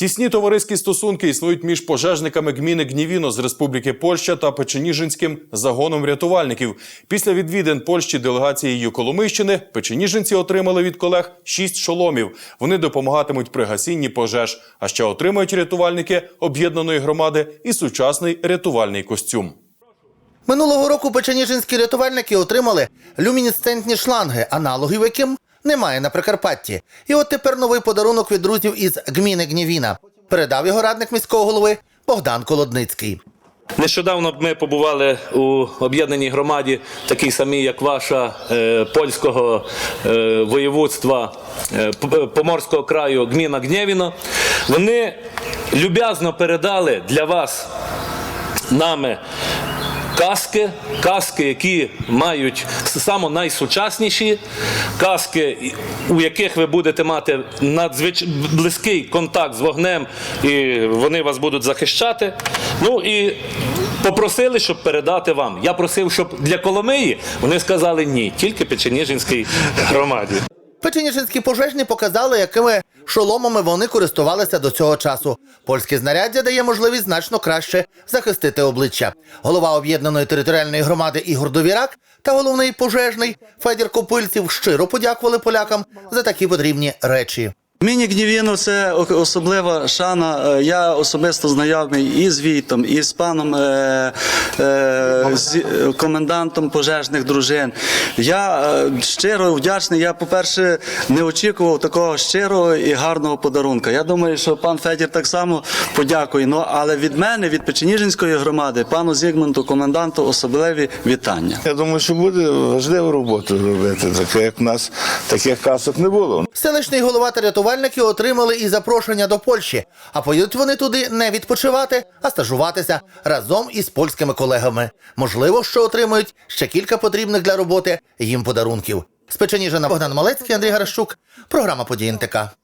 Тісні товариські стосунки існують між пожежниками гміни Гнівіно з Республіки Польща та Печеніжинським загоном рятувальників. Після відвідин Польщі делегацією Коломийщини печеніжинці отримали від колег шість шоломів. Вони допомагатимуть при гасінні пожеж. А ще отримають рятувальники об'єднаної громади і сучасний рятувальний костюм. Минулого року печеніжинські рятувальники отримали люмінесцентні шланги, аналогів яким немає на Прикарпатті. І от тепер новий подарунок від друзів із гміни Гнівіна. Передав його радник міського голови Богдан Колодницький. Нещодавно ми побували у об'єднаній громаді, такій самій, як ваша, е, польського е, воєводства е, Поморського краю Гміна Гнєвіно. Вони люб'язно передали для вас нами каски, каски, які мають саме найсучасніші, каски, у яких ви будете мати надзвич... близький контакт з вогнем, і вони вас будуть захищати. Ну і попросили, щоб передати вам. Я просив, щоб для Коломиї вони сказали ні, тільки Печеніжинській громаді. Печеніжинські пожежні показали, якими шоломами вони користувалися до цього часу. Польське знаряддя дає можливість значно краще захистити обличчя. Голова об'єднаної територіальної громади Ігор Довірак та головний пожежний Федір Копильців щиро подякували полякам за такі потрібні речі. Міні Гнівіно це особлива шана. Е, Я особисто знайомий і з Війтом, і з паном е, е, з, комендантом пожежних дружин. Я е, щиро вдячний. Я, по-перше, не очікував такого щирого і гарного подарунка. Я думаю, що пан Федір так само подякує. Ну, але від мене, від Печеніжинської громади, пану Зігмунту, коменданту, особливі вітання. Я думаю, що буде важливу роботу робити, таке як в нас таких касок не було. Селищний голова та рятувальники отримали і запрошення до Польщі, а поїдуть вони туди не відпочивати, а стажуватися разом із польськими колегами. Можливо, що отримають ще кілька потрібних для роботи їм подарунків. З Печеніжина Богдан Малецький, Андрій Гарашук, Програма «Події НТК».